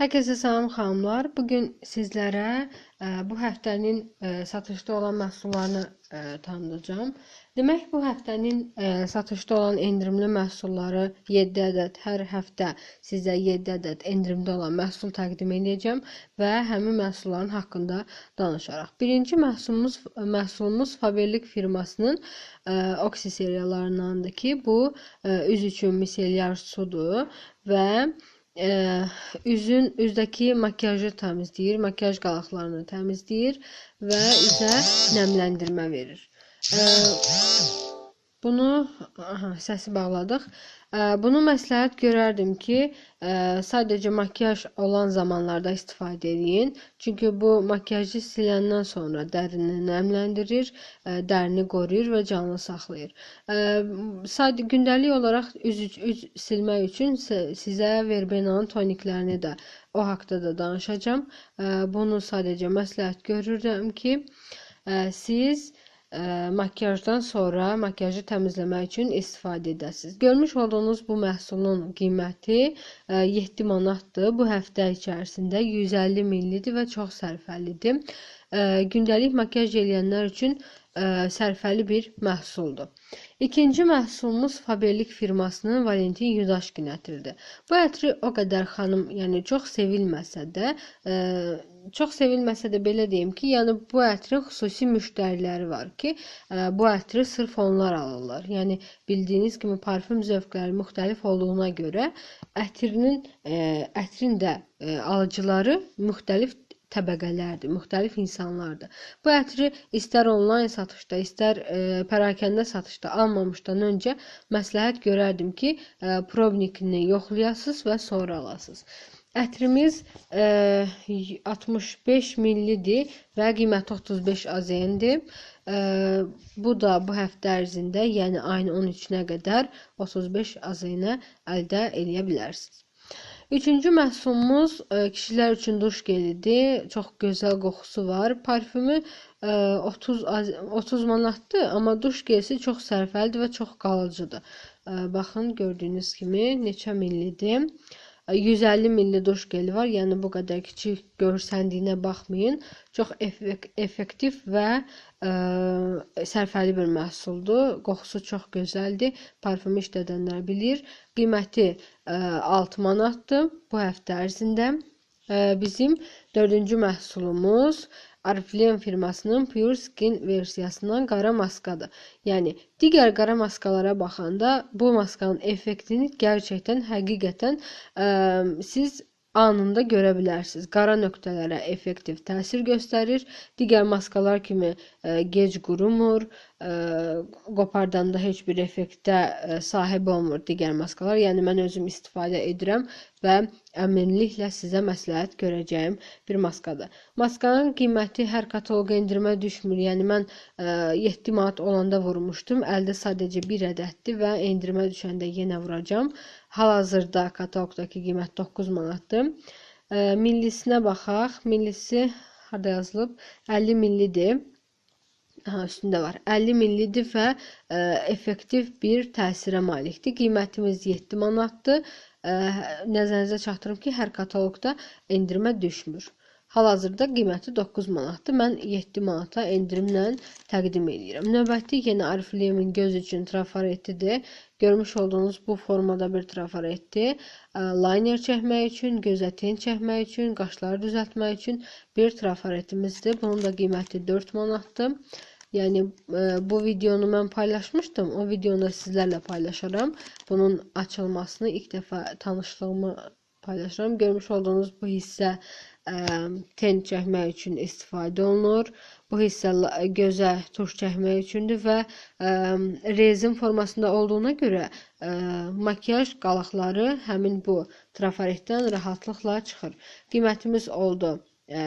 Hər kəsə salam xanımlar. Bu gün sizlərə ə, bu həftənin ə, satışda olan məhsullarını ə, tanıdacağam. Demək, bu həftənin satışda olan endirimli məhsulları 7 ədəd, hər həftə sizə 7 ədəd endirimdə olan məhsul təqdim edəcəm və həmin məhsulların haqqında danışaraq. Birinci məhsulumuz məhsulumuz Faberlic firmasının Oxy seriyalarındandır ki, bu üz üçün miselyar sudur və ə, üzün üzdəki makiyajı təmizləyir, makiyaj qalaqlarını təmizləyir və üzə nəmləndirmə verir. Ə, Bunu aha, səsi bağladıq. Bunu məsləhət görərdim ki, sadəcə makiyaj olan zamanlarda istifadə edin. Çünki bu makiyajı siləndən sonra dərini nəmləndirir, dərini qoruyur və canlı saxlayır. Sadə gündəlik olaraq üz, üz silmək üçün si- sizə verbenanın toniklərini də o haqqda da danışacağam. Bunu sadəcə məsləhət görürəm ki, siz ə, makiyajdan sonra makiyajı təmizləmək üçün istifadə edəsiniz. Görmüş olduğunuz bu məhsulun qiyməti ə, 7 manatdır. Bu həftə içərisində 150 millidir və çox sərfəlidir. Ə, Gündəlik makiyaj eləyənlər üçün sərfəli bir məhsuldur. İkinci məhsulumuz Faberlic firmasının Valentin Yudaşkin ətridir. Bu ətri o qədər xanım, yəni çox sevilməsə də, ə, çox sevilməsə də belə deyim ki, yəni bu ətrin xüsusi müştəriləri var ki, ə, bu ətri sırf onlar alırlar. Yəni bildiyiniz kimi parfüm zövqləri müxtəlif olduğuna görə ətrinin ə, ətrin də ə, alıcıları müxtəlif təbəqələrdir, müxtəlif insanlardır. Bu ətri istər onlayn satışda, istər e, pərakəndə satışda almamışdan öncə məsləhət görərdim ki, e, probnikini yoxlayasınız və sonra alasınız. Ətrimiz e, 65 millidir və qiyməti 35 AZN-dir. E, bu da bu həftə ərzində, yəni ayın 13-nə qədər 35 AZN-ə əldə edə bilərsiniz. Üçüncü məhsulumuz ə, kişilər üçün duş gelidir. Çox gözəl qoxusu var. Parfümü ə, 30 az- 30 manatdır, amma duş gelisi çox sərfəlidir və çox qalıcıdır. Ə, Baxın gördüyünüz kimi neçə millidir. Ə, 150 milli duş geli var. Yəni bu qədər kiçik görsəndiyinə baxmayın. Çox effek effektiv və ə, sərfəli bir məhsuldur. Qoxusu çox gözəldir. Parfümü işlədənlər bilir. Qiyməti ə, 6 manatdır bu həftə ərzində. Ə, Bizim dördüncü məhsulumuz Ariflame firmasının Pure Skin versiyasından qara maskadır. Yəni digər qara maskalara baxanda bu maskanın effektini gerçəkdən həqiqətən ə, siz anında görə bilərsiniz. Qara nöqtələrə effektiv təsir göstərir. Digər maskalar kimi ə, gec qurumur, ə, qopardanda heç bir effektə ə, sahib olmur digər maskalar. Yəni mən özüm istifadə edirəm və əminliklə sizə məsləhət görəcəyim bir maskadır. Maskanın qiyməti hər kataloqa endirmə düşmür. Yəni mən ə, 7 manat olanda vurmuşdum. Əldə sadəcə 1 ədəddir və endirmə düşəndə yenə vuracağam. Hal-hazırda kataloqdakı qiymət 9 manatdır. Ə, Millisinə baxaq. Millisi harda yazılıb? 50 millidir. Aha, üstündə var. 50 millidir və ə, effektiv bir təsirə malikdir. Qiymətimiz 7 manatdır. Nəzərinizə çatdırım ki, hər kataloqda endirmə düşmür. Hal-hazırda qiyməti 9 manatdır. Mən 7 manata endirimlə təqdim edirəm. Növbəti yenə Ariflame-in göz üçün trafaretidir. Görmüş olduğunuz bu formada bir trafaretdir. Ə, Liner çəkmək üçün, gözə ten çəkmək üçün, qaşları düzəltmək üçün bir trafaretimizdir. Bunun da qiyməti 4 manatdır. Yəni ə, bu videonu mən paylaşmışdım. O videonu sizlərlə paylaşaram. Bunun açılmasını ilk dəfə tanışlığımı paylaşıram. Görmüş olduğunuz bu hissə ə, ten çəkmək üçün istifadə olunur. Bu hissə gözə tuş çəkmək üçündür və ə, rezin formasında olduğuna görə ə, makiyaj qalaqları həmin bu trafaretdən rahatlıqla çıxır. Qiymətimiz oldu ə,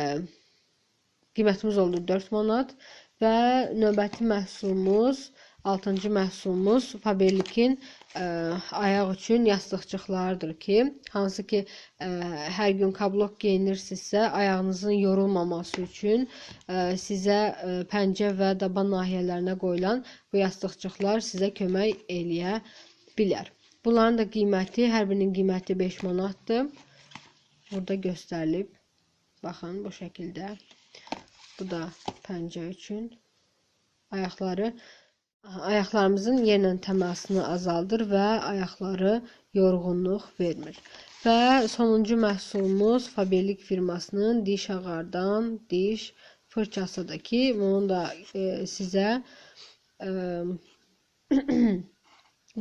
qiymətimiz oldu 4 manat və növbəti məhsulumuz 6-cı məhsulumuz Faberlic-in ə, ayaq üçün yastıqçıqlarıdır ki, hansı ki ə, hər gün kablok geyinirsinizsə, ayağınızın yorulmaması üçün ə, sizə ə, pəncə və daban nahiyələrinə qoyulan bu yastıqçıqlar sizə kömək eləyə bilər. Bunların da qiyməti, hər birinin qiyməti 5 manatdır. burada göstərilib. Baxın bu şəkildə. Bu da pəncə üçün. Ayaqları ayaqlarımızın yerlə təmasını azaldır və ayaqları yorğunluq vermir. Və sonuncu məhsulumuz Faberlic firmasının diş ağardan diş fırçasıdır ki, bunu da e, sizə e,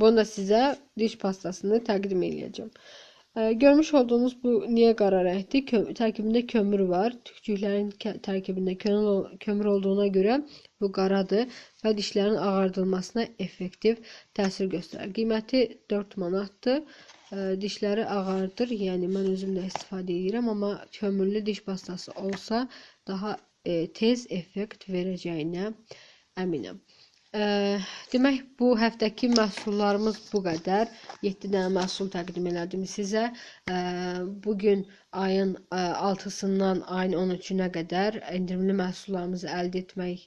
bunu da sizə diş pastasını təqdim edəcəm. Görmüş olduğunuz bu niyə qara rəngdir? Kö tərkibində kömür var. Tükcüklərin tərkibində kömür, olduğuna görə bu qaradır və dişlərin ağardılmasına effektiv təsir göstərir. Qiyməti 4 manatdır. Dişləri ağardır. Yəni mən özüm də istifadə edirəm, amma kömürlü diş pastası olsa daha e, tez effekt verəcəyinə əminəm. Demək bu həftəki məhsullarımız bu qədər. 7 dənə məhsul təqdim elədim sizə. Bu gün ayın ə, 6-sından ayın 13-ünə qədər endirimli məhsullarımızı əldə etmək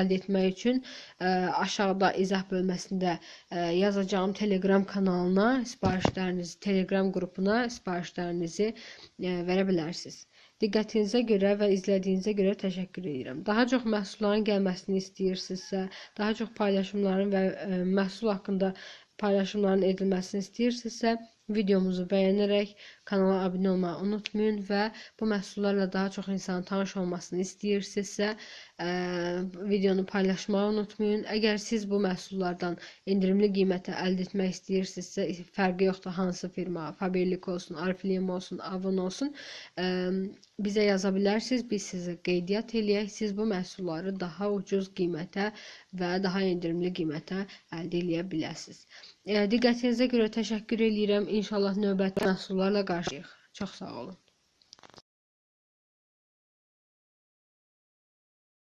əldə etmək üçün aşağıda izah bölməsində yazacağım Telegram kanalına sifarişlərinizi, Telegram qrupuna sifarişlərinizi verə bilərsiniz. Diqqətinizə görə və izlədiyinizə görə təşəkkür edirəm. Daha çox məhsulların gəlməsini istəyirsinizsə, daha çox paylaşımların və ə, məhsul haqqında paylaşımların edilməsini istəyirsinizsə, videomuzu bəyənərək kanala abunə olmağı unutmayın və bu məhsullarla daha çox insanın tanış olmasını istəyirsinizsə, videonu paylaşmağı unutmayın. Əgər siz bu məhsullardan endirimli qiymətə əldə etmək istəyirsinizsə, fərqi yoxdur hansı firma, Faberlic olsun, Ariflame olsun, Avon olsun, ə, bizə yaza bilərsiniz. Biz sizə qeydiyyat eləyək. Siz bu məhsulları daha ucuz qiymətə və daha endirimli qiymətə əldə edə biləsiniz. Diqqətinizə görə təşəkkür edirəm. İnşallah növbəti məhsullarla qarşılayıq. Çox sağ olun.